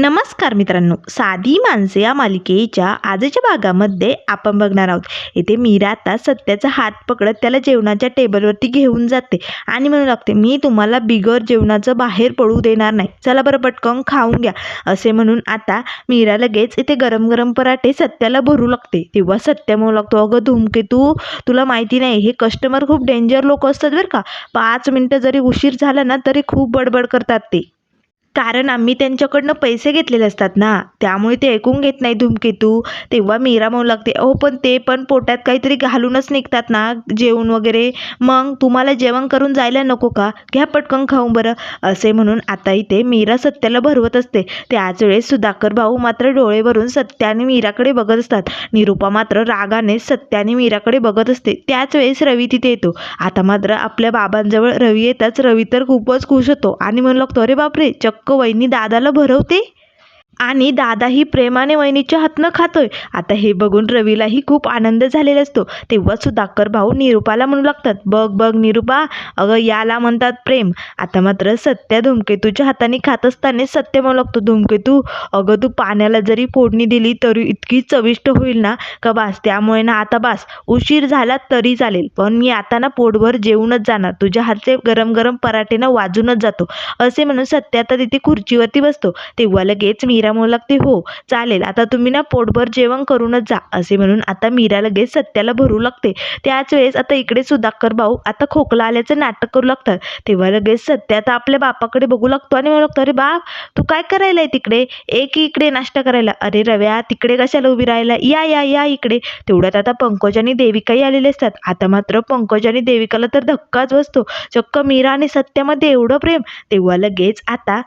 नमस्कार मित्रांनो. साधी माणसे या मालिकेच्या आजच्या भागामध्ये आपण बघणार आहोत. येथे मीरा आता सत्याचा हात पकडत त्याला जेवणाच्या टेबलवरती घेऊन जाते आणि म्हणू लागते मी तुम्हाला बिगर जेवणाचं बाहेर पडू देणार नाही. चला बरं पटकन खाऊन घ्या. असे म्हणून आता मीरा लगेच इथे गरम गरम पराठे सत्याला भरू लागते. तेव्हा सत्या म्हणू लागतो अगं धुमके तू तुला माहिती नाही हे कस्टमर खूप डेंजर लोक असतात बरं का. पाच मिनटं जरी उशीर झाला ना तरी खूप बडबड करतात ते. कारण आम्ही त्यांच्याकडनं पैसे घेतलेले असतात ना त्यामुळे ते ऐकून घेत नाही धूमकेतू. तेव्हा मीरा म्हणू लागते अहो पण ते पण पोटात काहीतरी घालूनच निघतात ना जेवण वगैरे. मग तुम्हाला जेवण करून जायला नको का? घ्या पटकन खाऊन बरं. असे म्हणून आता इथे मीरा सत्याला भरवत असते. त्याच वेळेस सुधाकर भाऊ मात्र डोळे भरून सत्याने मीराकडे बघत असतात. निरूपा मात्र रागाने सत्याने मीराकडे बघत असते. त्याच वेळेस रवी तिथे येतो. आता मात्र आपल्या बाबांजवळ रवी येताच रवी तर खूपच खुश होतो आणि म्हणू लागतो अरे बापरे चक्क वहिनी दादाला भरवते? आणि दादाही प्रेमाने वहिनीच्या हातनं खातोय. आता हे बघून रवीलाही खूप आनंद झालेला असतो. तेव्हा सुधाकर भाऊ निरूपाला म्हणू लागतात बघ बघ निरूपा अगं याला म्हणतात प्रेम. आता मात्र सत्या धूमकेतूच्या हाताने खात असताना सत्य म्हणू लागतो धूमकेतू अगं तू पाण्याला जरी फोडणी दिली तरी इतकी चविष्ट होईल ना? का बास? त्यामुळे ना आता बास. उशीर झाला तरी चालेल. पण मी आता ना पोटभर जेवूनच जाणार. तुझ्या हातचे गरम गरम पराठे ना वाजूनच जातो. असे म्हणून सत्य आता तिथे खुर्चीवरती बसतो. तेव्हा लगेच मीरा म्हणू लागते हो चालेल. आता तुम्ही ना पोटभर जेवण करूनच जा असे म्हणून आता मीरा लगेच सत्याला भरू लागते. त्याच वेळेस आता इकडे सुधाकर भाऊ आता खोकला आल्याचं नाटक करू लागतात. तेव्हा लगेच सत्य आता आपल्या बापाकडे बघू लागतो आणि म्हणू लागतो अरे बाप तू काय करायला तिकडे? एक इकडे नाश्ता करायला. अरे रव्या तिकडे कशाला उभी राहायला? या या या इकडे. तेवढ्यात आता पंकज आणि देविकाही आलेले असतात. आता मात्र पंकज आणि देविकाला तर धक्काच बसतो. चक्क मीरा आणि सत्यामध्ये एवढं प्रेम. तेव्हा लगेच आता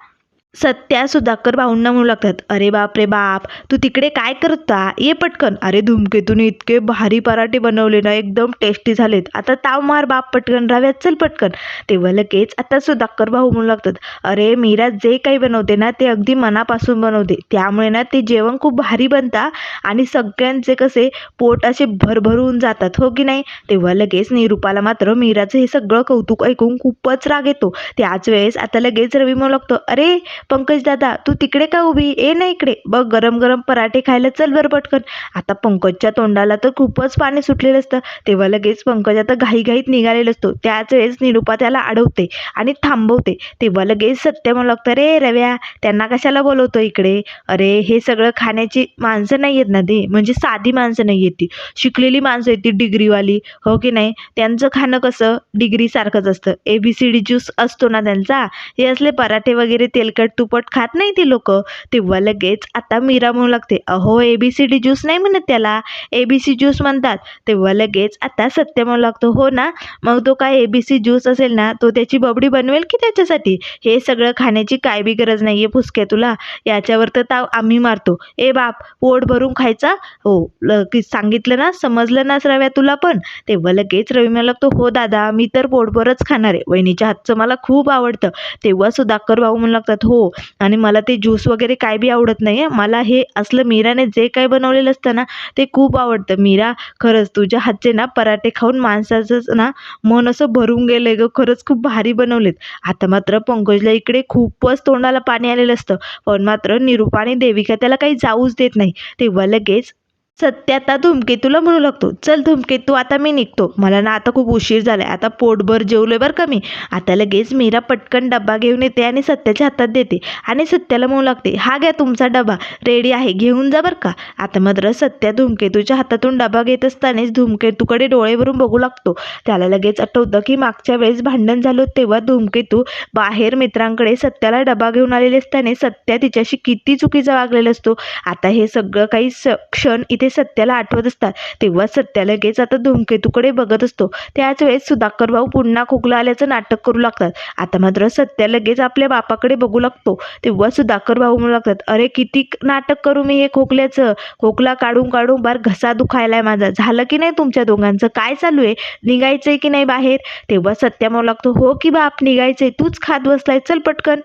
सत्या सुधाकर भाऊंना म्हणू लागतात अरे बाप रे बाप तू तिकडे काय करता? ये पटकन. अरे धुमकेतून इतके भारी पराठे बनवले ना एकदम टेस्टी झालेत. आता ताव मार बाप पटकन राव्यात चल पटकन. तेव्हा लगेच आता सुधाकर भाऊ म्हणू लागतात अरे मीरा जे काही बनवते ना ते अगदी मनापासून बनवते. त्यामुळे ना ते जेवण खूप भारी बनता आणि सगळ्यांचे कसे पोट असे भरभरून जातात हो की नाही? तेव्हा लगेच निरूपाला मात्र मीराचं हे सगळं कौतुक ऐकून खूपच राग येतो. त्याच वेळेस आता लगेच रवी म्हणू लागतो अरे पंकज दादा तू तिकडे का उभी? ए ना इकडे. बघ गरम गरम पराठे खायला चल बरं पटकन. आता पंकजच्या तोंडाला तर खूपच पाणी सुटलेलं असतं. तेव्हा लगेच पंकज आता घाईघाईत निघालेला असतो. त्याच वेळेस निरूपा त्याला अडवते आणि थांबवते. तेव्हा लगेच सत्य म्हणू लागतं रे रव्या त्यांना कशाला बोलवतो इकडे? अरे हे सगळं खाण्याची माणसं नाही आहेत ना ते? म्हणजे साधी माणसं नाही आहेत ती. शिकलेली माणसं आहेत ती डिग्रीवाली. हो की नाही? त्यांचं खाणं कसं? डिग्रीसारखंच असतं. A B C D juice असतो ना त्यांचा? हे असले पराठे वगैरे तेलकट तुपट खात नाही ती लोक. तेव्हा लगेच आता मीरा म्हणू लागते अहो A B C D juice नाही म्हणत त्याला. ए बी सी ज्यूस म्हणतात. तेव्हा लगेच आता सत्य म्हणू लागतो हो ना मग तो काय ए बी सी ज्यूस असेल ना तो त्याची बबडी बनवेल की त्याच्यासाठी? हे सगळं खाण्याची काय बी गरज नाही आहे फुसक्या तुला. याच्यावर तर ताव आम्ही मारतो. ए बाप पोट भरून खायचा? हो ल की सांगितलं ना समजलं ना रव्या तुला पण. तेव्हा लगेच रवी मला लागतो हो दादा मी तर पोटभरच खाणार आहे. वहिनीच्या हातचं मला खूप आवडतं. तेव्हा सुधाकर भाऊ म्हणू लागतात हो आणि मला ते ज्यूस वगैरे काय बी आवडत नाही आहे मला हे असलं मीराने जे काही बनवलेलं असतं ना ते खूप आवडतं. मीरा खरंच तुझ्या हातचे ना पराठे खाऊन माणसाचंच ना मन असं भरून गेलं आहे गं. खरंच खूप भारी बनवलेत. आता मात्र पंकजला इकडे खूपच तोंडाला पाणी आलेलं असतं. पण मात्र निरूपा आणि देविका त्याला काही जाऊच देत नाही. तेव्हा लगेच सत्य आता धूमकेतूला म्हणू लागतो. चल धूमकेतू आता मी निघतो. मला ना आता खूप उशीर झालाय. आता पोटभर जेवलोय बरं का मी. आता लगेच मीरा पटकन डब्बा घेऊन येते आणि सत्याच्या हातात देते. आणि सत्याला म्हणू लागते हा घ्या तुमचा डबा रेडी आहे. घेऊन जा बरं का. आता मात्र सत्या धूमकेतूच्या हातातून डबा घेत असतानाच धूमकेतूकडे डोळे भरून बघू लागतो. त्याला लगेच आठवतं की मागच्या वेळेस भांडण झालं तेव्हा धूमकेतू बाहेर मित्रांकडे सत्याला डबा घेऊन आलेले असताना सत्या तिच्याशी किती चुकीचा वागलेला असतो. आता हे सगळं काही स क्षण इथे ते सत्याला आठवत असतात. तेव्हा सत्या लगेच आता धूमकेतूकडे बघत असतो. त्याच वेळेस सुधाकर भाऊ पुन्हा खोकला आल्याचं नाटक करू लागतात. आता मात्र सत्या लगेच आपल्या बापाकडे बघू लागतो. तेव्हा सुधाकर भाऊ म्हणू लागतात अरे किती नाटक करू मी हे खोकल्याचं? खोकला काढून काढून बार घसा दुखायलाय माझा. झालं की नाही तुमच्या दोघांचं? काय चालू आहे? निघायचंय की नाही बाहेर? तेव्हा सत्या म्हणू लागतो हो की बाप निघायचंय. तूच खात बसलाय. चल पटकन.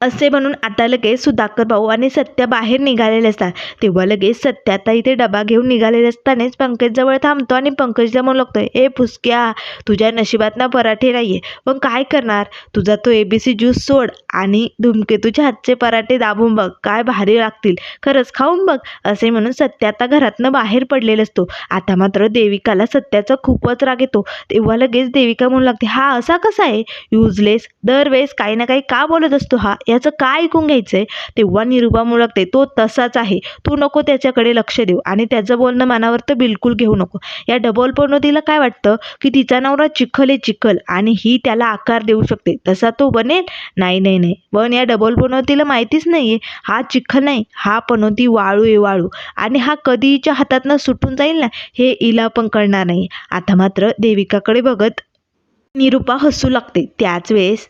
असे म्हणून आता लगेच सुधाकर भाऊ आणि सत्या बाहेर निघालेले असतात. तेव्हा लगेच सत्या आता इथे डबा घेऊन निघालेले असतानाच पंकजजवळ थांबतो आणि पंकजला म्हणू लागतोय ए फुसक्या तुझ्या नशिबात ना पराठे नाही आहे पण काय करणार? तुझा तो ए बी सी ज्यूस सोड आणि धुमकेतूच्या हातचे पराठे दाबून बघ. काय भारी लागतील. खरंच खाऊन बघ. असे म्हणून सत्या आता घरातनं बाहेर पडलेला असतो. आता मात्र देविकाला सत्याचा खूपच राग येतो. तेव्हा लगेच देविका म्हणू लागते हा असा कसा आहे? युजलेस दरवेळेस काही ना काही का बोलत असतो हा? याचं काय ऐकून घ्यायचं आहे तेव्हा निरुपा म्हणू तो तसाच आहे. तू नको त्याच्याकडे लक्ष देऊ आणि त्याचं बोलणं मनावर तर बिलकुल घेऊ नको. या डबल तिला काय वाटतं? की तिचा नवरा चिखल आहे चिखल आणि ही त्याला आकार देऊ शकते. तसा तो बनेल? नाही नाही नाही. पण या डबल पनोतीला माहितीच नाही आहे हा चिखल नाही हा पणोती वाळू आहे वाळू. आणि हा कधीच्या हातातनं सुटून जाईल ना हे इला पण कळणार नाही. आता मात्र देविकाकडे बघत निरुपा हसू लागते. त्याच वेळेस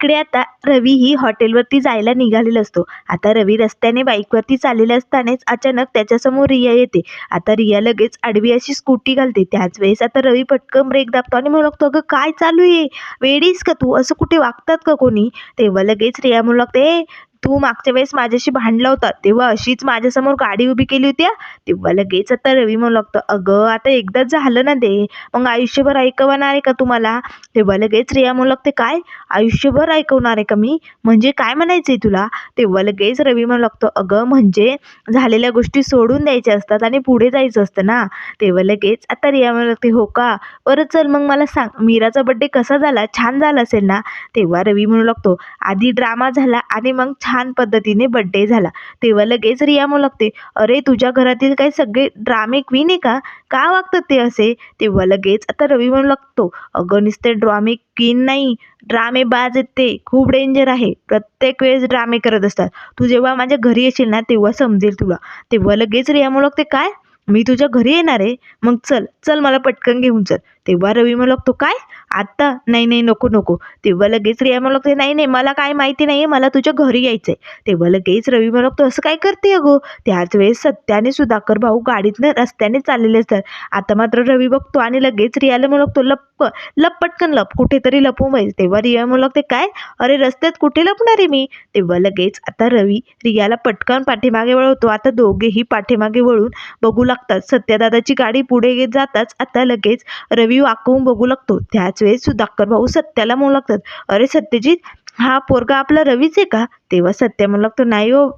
इकडे आता रवी ही हॉटेलवरती जायला निघालेला असतो. आता रवी रस्त्याने बाईकवरती चाललेला असतानाच अचानक त्याच्यासमोर रिया येते. आता रिया लगेच आडवी अशी स्कूटी घालते. त्याच वेळेस आता रवी पटकन ब्रेक दाबतो आणि म्हणू लागतो अगं काय चालू आहे? वेडीस का तू? असं कुठे वागतात का कोणी? तेव्हा लगेच रिया म्हणू लागते तू मागच्या वेळेस माझ्याशी भांडला होता तेव्हा अशीच माझ्यासमोर गाडी उभी केली होती तेव्हा लगेच आता रवी म्हणू लागतं अगं आता एकदाच झालं ना ते मग आयुष्यभर ऐकवणार आहे का तुम्हाला? तेव्हा लगेच रिया म्हणू लागते काय? आयुष्यभर ऐकवणार आहे का मी? म्हणजे काय म्हणायचंय तुला? तेव्हा लगेच रवी म्हणू लागतो अगं म्हणजे झालेल्या गोष्टी सोडून द्यायच्या असतात आणि पुढे जायचं असतं ना? तेव्हा लगेच आता रिया म्हणू लागते हो का? बरं चल मग मला सांग मीराचा बड्डे कसा झाला? छान झाला असेल ना? तेव्हा रवी म्हणू लागतो आधी ड्रामा झाला आणि मग छान पद्धतीने बड्डे झाला. तेव्हा लगेच रिया मुलगते लागते अरे तुझ्या घरातील काही सगळे ड्रामे क्वीन आहे का? का वागतात ते असे? तेव्हा लगेच आता रवी म्हणू लागतो अगं नुसते ड्रामे क्वीन नाही ड्रामे बाज आहेत ते खूप डेंजर आहे. प्रत्येक वेळेस ड्रामे करत असतात. तू जेव्हा माझ्या घरी येशील ना तेव्हा समजेल तुला. तेव्हा लगेच रिया मुलगते लागते काय? मी तुझ्या घरी येणार आहे? मग चल चल मला पटकन घेऊन चल. तेव्हा रवी म्हणू लागतो काय? आत्ता? नाही नाही नको नको. तेव्हा लगेच रिया म्हणू लागते नाही नाही मला काय माहिती नाही मला तुझ्या घरी यायचंय. तेव्हा लगेच रवी म्हणू लागतो असं काय करते अगो त्याच वेळेस सत्याने सुधाकर भाऊ गाडीतनं रस्त्याने चाललेले असतात. आता मात्र रवी बघतो आणि लगेच रियाला म्हणू लागतो लप लप पटकन लप कुठेतरी लपू पाहिजे तेव्हा रिया म्हणू लागते काय? अरे रस्त्यात कुठे लपणार आहे मी? तेव्हा लगेच आता रवी रियाला पटकन पाठीमागे वळवतो. आता दोघेही पाठीमागे वळून बघू लागतात. सत्यादादाची गाडी पुढे घेत जाताच आता लगेच रवी वाकवून बघू लागतो. त्याच वेळेस सुधाकर भाऊ सत्याला म्हणू लागतात अरे सत्यजित हा पोरगा आपला रवीच आहे का? तेव्हा सत्य म्हणू लागतो नाही हो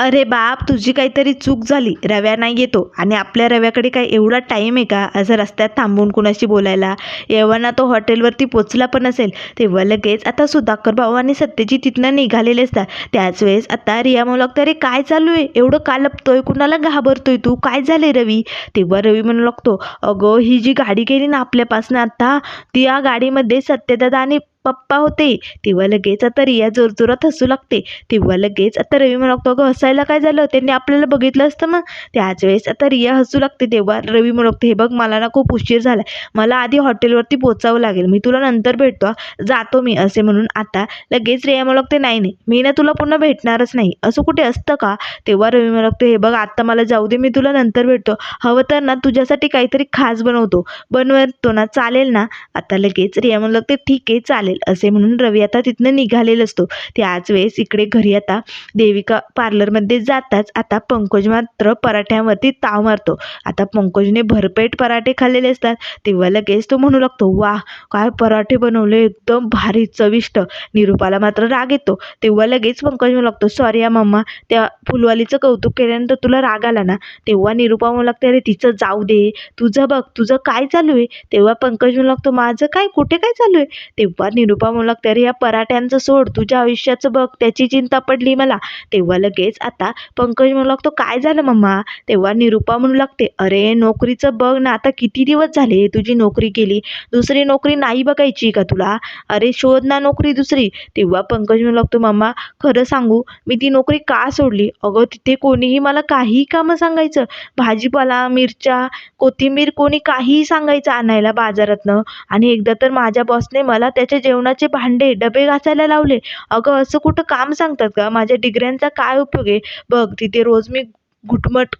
अरे बाप तुझी काहीतरी चूक झाली. रव्या नाही येतो. आणि आपल्या रव्याकडे काय एवढा टाईम आहे का? असं रस्त्यात थांबून कुणाशी बोलायला? एव्हाना तो हॉटेलवरती पोचला पण असेल. तेव्हा लगेच आता सुधाकर भाऊ आणि सत्यजी तिथनं निघालेले असतात. त्याच वेळेस आता रिया म्हणू लागतो अरे काय चालू आहे? एवढं का लपतोय? कुणाला घाबरतोय तू? काय झाले रवी? तेव्हा रवी म्हणू लागतो अगं ही जी गाडी गेली ना आपल्यापासून आता ती या गाडीमध्ये सत्यदादा आणि पप्पा होते तेव्हा लगेच आता रिया जोरजोरात हसू लागते. तेव्हा लगेच आता रवी म्हणतो अगं हसायला काय झालं? त्यांनी आपल्याला बघितलं असतं मग त्याच वेळेस आता रिया हसू लागते तेव्हा रवी म्हणतो हे बघ मला ना खूप उशीर झाला मला आधी हॉटेलवरती पोचावं लागेल. मी तुला नंतर भेटतो जातो मी असे म्हणून आता लगेच रिया म्हणू नाही नाही. मी ना तुला पुन्हा भेटणारच नाही. असं कुठे असतं का? तेव्हा रवी म्हणतो हे बघ आत्ता मला जाऊ दे. मी तुला नंतर भेटतो. हवं तर ना तुझ्यासाठी काहीतरी खास बनवतो. बनवतो ना चालेल ना? आता लगेच रिया म्हणू लागते ठीक आहे चालेल. चालेल असे म्हणून रवी आता तिथनं निघालेला असतो. त्याच वेळेस इकडे घरी आता देविका पार्लरमध्ये जाताच आता पंकज मात्र पराठ्यावरती ताव मारतो. आता पंकजने भरपेट पराठे खाल्लेले असतात. तेव्हा लगेच तो म्हणू लागतो वा काय पराठे बनवले एकदम भारी चविष्ट. निरूपाला मात्र राग येतो. तेव्हा लगेच पंकज म्हणू लागतो सॉरी या मम्मा त्या फुलवालीचं कौतुक केल्यानंतर तुला राग आला ना? तेव्हा निरूपा म्हणू लागते अरे तिचं जाऊ दे तुझं बघ तुझं काय चालू आहे? तेव्हा पंकज म्हणू लागतो माझं काय कुठे काय चालू आहे? तेव्हा निरुपा म्हणू लागते या पराठ्यांचं सोड तुझ्या आयुष्याचं बघ त्याची चिंता पडली मला. तेव्हा लगेच आता पंकज म्हणू लागतो काय झालं मम्मा? तेव्हा निरुपा म्हणू लागते अरे नोकरीचं बघ ना आता किती दिवस झाले तुझी नोकरी केली? दुसरी नोकरी नाही बघायची का तुला? अरे शोध ना नोकरी दुसरी. तेव्हा पंकज म्हणू लागतो मम्मा खरं सांगू मी ती नोकरी का सोडली? अगं तिथे कोणीही मला काहीही कामं सांगायचं. भाजीपाला मिरच्या कोथिंबीर कोणी काहीही सांगायचं आणायला बाजारातनं. आणि एकदा तर माझ्या बॉसने मला त्याच्या जेवणाचे भांडे डबे घासायला लावले. अगं असं कुठं काम सांगतात का? माझ्या डिग्र्यांचा काय उपयोग आहे? बघ तिथे रोज मी घुटमट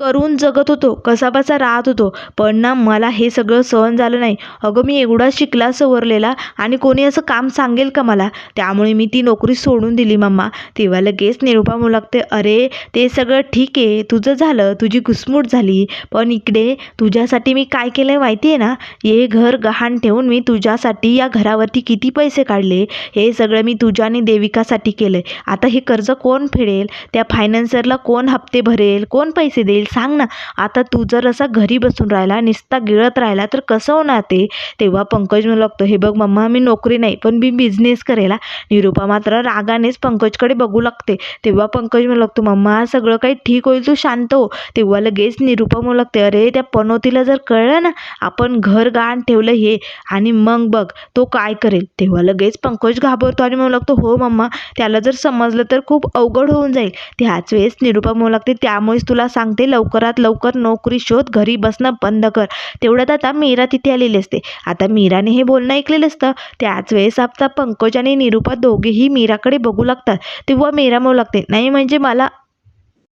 करून जगत होतो कसाबसा राहत होतो. पण ना मला हे सगळं सहन झालं नाही. अगं मी एवढा शिकला सवरलेला आणि कोणी असं काम सांगेल का मला? त्यामुळे मी ती नोकरी सोडून दिली मम्मा. तेव्हा लगेच निरुपा म्हणू लागते अरे ते सगळं ठीक आहे. तुझं झालं. तुझी घुसमूट झाली. पण इकडे तुझ्यासाठी मी काय केलं आहे माहिती आहे ना? हे घर गहाण ठेवून मी तुझ्यासाठी या घरावरती किती पैसे काढले? हे सगळं मी तुझ्या आणि देविकासाठी केलं आहे आता हे कर्ज कोण फेडेल? त्या फायनान्सरला कोण हप्ते भरेल? कोण पैसे देईल? सांग ना आता तू जर असा घरी बसून राहिला निस्ता गिळत राहिला तर कसं होणार ते? तेव्हा पंकज म्हणू लागतो हे बघ मम्मा मी नोकरी नाही पण मी बिझनेस करेला. निरूपा निरुपा मात्र रागानेच पंकजकडे बघू लागते. तेव्हा पंकज म्हणू लागतो मम्मा सगळं काही ठीक होईल तू शांत हो. तेव्हा लगेच निरुपा म्हणू लागते अरे त्या पनोतीला जर कळलं ना आपण घर गहाण ठेवलं हे आणि मग बघ तो काय करेल? तेव्हा लगेच पंकज घाबरतो आणि म्हणू लागतो हो मम्मा त्याला जर समजलं तर खूप अवघड होऊन जाईल. त्याच वेळेस निरुपा म्हणू लागते त्यामुळेच तुला सांगते लवकरात लवकर नोकरी शोध घरी बसणं बंद कर. तेवढ्यात आता मीरा तिथे आलेली असते. आता मीराने हे बोलणं ऐकलेलं असतं. त्याच वेळेस आता पंकज आणि निरुपा दोघेही मीराकडे बघू लागतात. तेव्हा मीरा म्हणू लागते नाही म्हणजे मला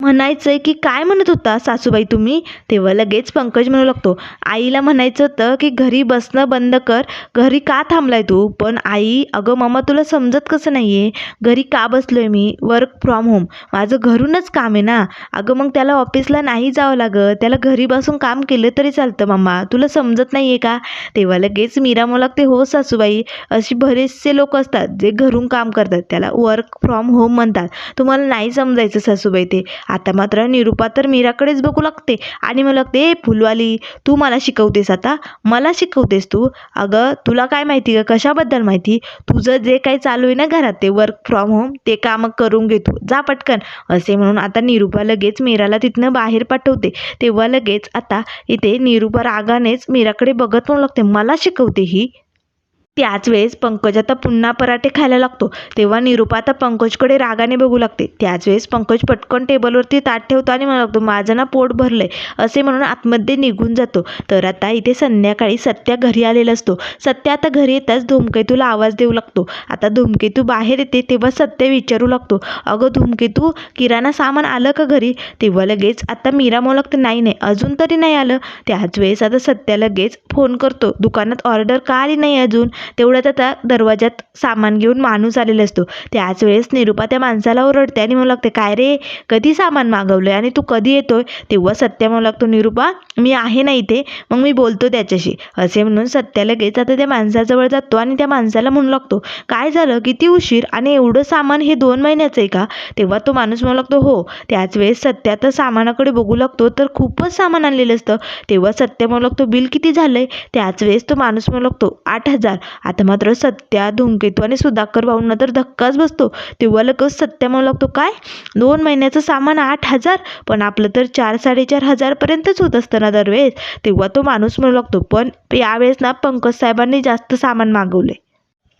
म्हणायचं आहे की काय म्हणत होता सासूबाई तुम्ही? तेव्हा लगेच पंकज म्हणू लागतो आईला म्हणायचं होतं की घरी बसणं बंद कर. घरी का थांबलाय तू? पण आई अगं मम्मा तुला समजत कसं नाही आहे घरी का बसलो आहे मी? वर्क फ्रॉम होम माझं घरूनच काम आहे ना? अगं मग त्याला ऑफिसला नाही जावं लागत. त्याला घरी बसून काम केलं तरी चालतं मम्मा तुला समजत नाही आहे का? तेव्हा लगेच मीरा म्हणू लागते हो सासूबाई अशी बरेचसे लोक असतात जे घरून काम करतात. त्याला वर्क फ्रॉम होम म्हणतात. तुम्हाला नाही समजायचं सासूबाई ते. आता मात्र निरुपा तर मीराकडेच बघू लागते. आणि मला लागते "ए, फुलवाली तू मला शिकवतेस आता. मला शिकवतेस तू. अगं तुला काय माहिती ग? कशाबद्दल माहिती? तुझं जे काही चालू आहे ना घरात ते वर्क फ्रॉम होम ते कामं करून घेतो जा पटकन. असे म्हणून आता निरुपा लगेच मीराला तिथनं बाहेर पाठवते. तेव्हा लगेच आता इथे निरुपा रागानेच मीराकडे बघत म्हणू लागते मला शिकवते ही? त्याच वेळेस पंकज आता पुन्हा पराठे खायला लागतो. तेव्हा निरुपा आता पंकजकडे रागाने बघू लागते. त्याच वेळेस पंकज पटकन टेबलवरती ताट ठेवतो आणि म्हणू लागतो माझं ना पोट भरलंय. असे म्हणून आतमध्ये निघून जातो. तर आता इथे संध्याकाळी सत्या घरी आलेला असतो. सत्या आता घरी येताच धूमकेतूला आवाज देऊ लागतो. आता धूमकेतू बाहेर येते तेव्हा सत्य विचारू लागतो अगं धूमकेतू किराणा सामान आलं का घरी? तेव्हा लगेच आता मीरा म्हणू नाही नाही अजून तरी नाही आलं. त्याच वेळेस आता सत्या लगेच फोन करतो दुकानात ऑर्डर का आली नाही अजून? तेवढ्यात आता दरवाजात सामान घेऊन माणूस आलेला असतो. त्याच वेळेस निरुपा त्या माणसाला ओरडते आणि म्हणू लागते काय रे कधी सामान मागवलंय आणि तू कधी येतोय? तेव्हा सत्या म्हणू लागतो निरुपा मी आहे ना इथे मग मी बोलतो त्याच्याशी. असे म्हणून सत्या लगेच आता त्या माणसाजवळ जातो आणि त्या माणसाला म्हणू लागतो काय झालं? किती उशीर? आणि एवढं सामान हे दोन महिन्याचं आहे का? तेव्हा तो माणूस म्हणू लागतो हो त्याच वेळेस सत्या तर सामानाकडे बघू लागतो तर खूपच सामान आणलेलं असतं. तेव्हा सत्या म्हणू लागतो बिल किती झालंय? त्याच वेळेस तो माणूस म्हणू लागतो आठ हजार. आता मात्र सत्या धुमकेतू आणि सुधाकर भाऊंना तर धक्काच बसतो. तेव्हा लगेच सत्या म्हणू लागतो काय? दोन महिन्याचं सामान आठ हजार पण आपलं तर चार साडेचार हजारपर्यंतच होत असतं ना दरवेळेस. तेव्हा तो माणूस म्हणू लागतो पण यावेळेस ना पंकज साहेबांनी जास्त सामान मागवले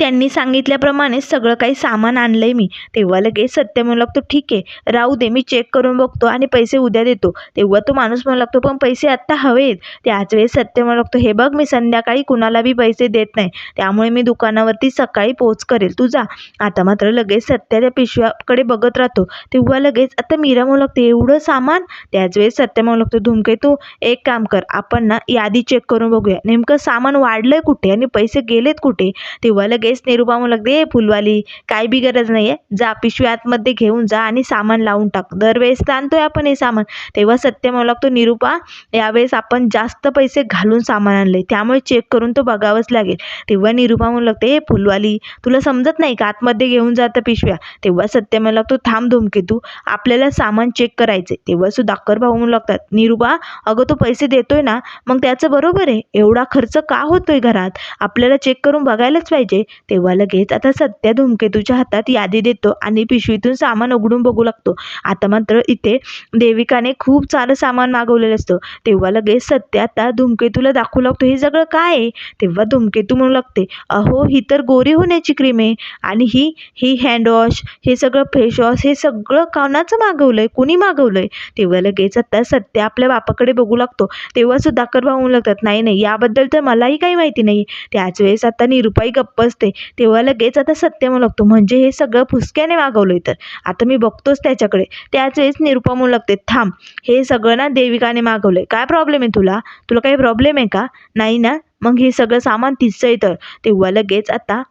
त्यांनी सांगितल्याप्रमाणे सगळं काही सामान आणलं आहे मी. तेव्हा लगेच सत्य म्हणू लागतो ठीक आहे राहू दे मी चेक करून बघतो आणि पैसे उद्या देतो. तेव्हा तो माणूस म्हणू लागतो पण पैसे आत्ता हवेत. त्याच वेळेस सत्य म्हणू लागतो हे बघ मी संध्याकाळी कुणाला बी पैसे देत नाही. त्यामुळे मी दुकानावरती सकाळी पोच करेल. तू जा. आता मात्र लगेच सत्या त्या पिशव्याकडे बघत राहतो. तेव्हा लगेच आता मीरा म्हणू लागते एवढं सामान? त्याच वेळेस सत्य म्हणू लागतो धुमकेतू एक काम कर आपण ना यादी चेक करून बघूया. नेमकं सामान वाढलंय कुठे आणि पैसे गेलेत कुठे? तेव्हा लगेच निरुपा म्हणू लागते फुलवाली काय बी गरज नाही आहे जा पिशवी आतमध्ये घेऊन जा आणि सामान लावून टाक. दरवेळेस तर आणतोय आपण हे सामान. तेव्हा सत्य म्हणू लागतो निरुपा यावेळेस आपण जास्त पैसे घालून सामान आणले त्यामुळे चेक करून तो बघावंच लागेल. तेव्हा निरुपा म्हणू लागते हे फुलवाली तुला समजत नाही का? आतमध्ये घेऊन जातं पिशव्या. तेव्हा सत्य म्हणू लागतो थांब धुमकेतू आपल्याला सामान चेक करायचे तेव्हा सुधाकर भाऊ म्हणू लागतात निरुपा अगं तो पैसे देतोय ना मग त्याचं बरोबर आहे. एवढा खर्च का होतोय घरात? आपल्याला चेक करून बघायलाच पाहिजे. तेव्हा लगेच आता सत्या धूमकेतूच्या हातात यादी देतो आणि पिशवीतून सामान उघडून बघू लागतो. आता मात्र इथे देविकाने खूप सारं सामान मागवलेलं असतं. तेव्हा लगेच सत्य आता धूमकेतूला दाखवू लागतो हे सगळं काय आहे? तेव्हा धूमकेतू म्हणू लागते अहो ही तर गोरी होण्याची क्रीम आहे आणि ही ही हँडवॉश हे सगळं फेसवॉश हे सगळं कोणाचं आहे कुणी मागवलंय? तेव्हा लगेच आता सत्य आपल्या बापाकडे बघू लागतो. तेव्हा सुद्धा भाऊ म्हणू लागतात नाही नाही याबद्दल तर मलाही काही माहिती नाही. त्याच वेळेस आता निरुपाई गप्प असते. लागते तेव्हा लगेच आता सत्य म्हणू लागतो म्हणजे हे सगळं फुसक्याने मागवलं तर. आता मी बघतोच त्याच्याकडे. त्याच वेळेस निरुपा म्हणू लागते थांब हे सगळं ना देविकाने मागवलंय. काय प्रॉब्लेम आहे तुला? तुला काही प्रॉब्लेम आहे का? नाही ना? मग हे सगळं सामान तिचं आहे तर. तेव्हा लगेच आता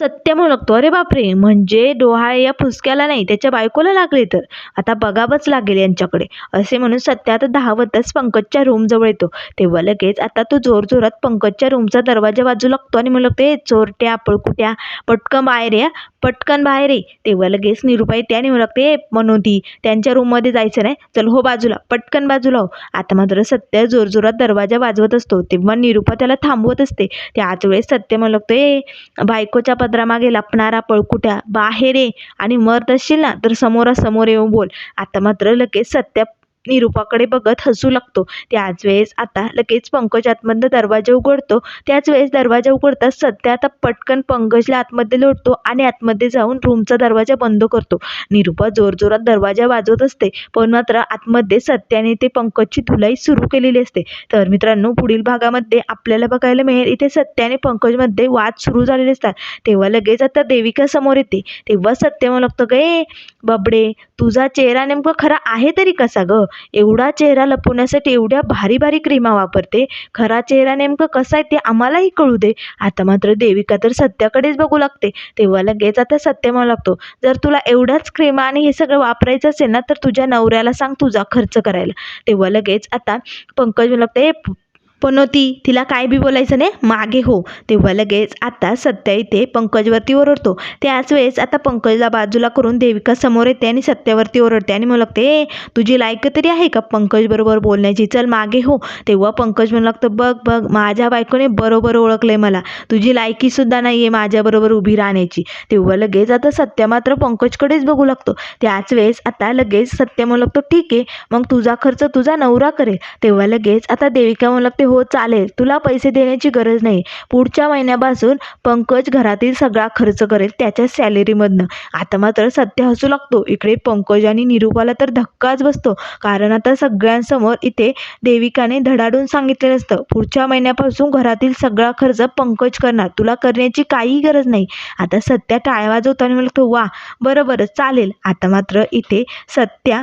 सत्य म्हणू लागतो अरे बापरे म्हणजे डोहाळे या फुसक्याला नाही त्याच्या बायकोला लागले तर. आता बघावंच लागेल यांच्याकडे. असे म्हणून सत्य आता धावतच पंकजच्या रूमजवळ येतो. तेव्हा लगेच आता तो जोरजोरात पंकजच्या रूमचा दरवाजा बाजू लागतो आणि म्हणू लागतो ए चोरट्या पळकुट्या पटकन बाहेर या. पटकन बाहेर ये. तेव्हा लगेच निरुपाई त्या आणि लागते. ए त्यांच्या रूममध्ये जायचं नाही. चल हो बाजूला. पटकन बाजूला हो. आता मात्र सत्य जोरजोरात दरवाजा वाजवत असतो. तेव्हा निरुपा त्याला थांबवत असते. त्याच वेळेस सत्य म्हणू लागतो ए बायकोच्या पदरामागे लपणारा पळकुट्या बाहेर ये आणि मरत असशील ना तर समोरासमोर येऊन बोल. आता मात्र लगेच सत्या निरुपाकडे बघत हसू लागतो. त्याच वेळेस आता लगेच पंकज आतमधनं दरवाजा उघडतो. त्याच वेळेस दरवाजा उघडताच सध्या आता पटकन पंकजला आतमध्ये लोटतो आणि आतमध्ये जाऊन रूमचा दरवाजा बंद करतो. निरुपा जोरजोरात दरवाजा वाजवत असते पण मात्र आतमध्ये सत्याने ते पंकजची धुलाई सुरू केलेली असते. तर मित्रांनो पुढील भागामध्ये आपल्याला बघायला मिळेल इथे सत्याने पंकजमध्ये वाद सुरू झालेले असतात. तेव्हा लगेच आता देविका समोर येते. तेव्हा सत्य म्हणू लागतं गे बबडे तुझा चेहरा नेमका खरा आहे तरी कसा ग? एवढा चेहरा लपवण्यासाठी एवढ्या भारी भारी क्रीमा वापरते. खरा चेहरा नेमकं कसा आहे ते आम्हालाही कळू दे. आता मात्र देविका तर सत्याकडेच बघू लागते. तेव्हा लगेच आता सत्य म्हणू लागतो जर तुला एवढाच क्रीमा आणि हे सगळं वापरायचं असेल ना तर तुझ्या नवऱ्याला सांग तुझा खर्च करायला. तेव्हा लगेच आता पंकज म्हणू लागते पण ती तिला काय बी बोलायचं नाही मागे हो. तेव्हा लगेच आता सत्या इथे पंकजवरती ओरडतो. त्याच वेळेस आता पंकजला बाजूला करून देविका समोर येते आणि सत्यावरती ओरडते आणि म्हणू लागते तुझी लायक तरी आहे का पंकज बरोबर बोलण्याची? चल मागे हो. तेव्हा पंकज म्हणू लागतं बघ बघ माझ्या बायकोने बरोबर ओळखलंय मला. तुझी लायकीसुद्धा नाही आहे माझ्याबरोबर उभी राहण्याची. तेव्हा लगेच आता सत्य मात्र पंकजकडेच बघू लागतो. त्याच वेळेस आता लगेच सत्य म्हणू लागतो ठीक आहे मग तुझा खर्च तुझा नवरा करेल. तेव्हा लगेच आता देविका म्हणू लागते हो चालेल. तुला पैसे देण्याची गरज नाही. पुढच्या महिन्यापासून पंकज घरातील सगळा खर्च करेल त्याच्या सॅलरीमधनं. आता मात्र सत्य हसू लागतो. इकडे पंकज आणि निरुपाला तर धक्काच बसतो. कारण आता सगळ्यांसमोर इथे देविकाने धडाडून सांगितलेलं असतं. पुढच्या महिन्यापासून घरातील सगळा खर्च पंकज करणार. तुला करण्याची काही गरज नाही. आता सत्या टाळ्या वाजवताना म्हणतो वा बरं बरं चालेल. आता मात्र इथे सत्या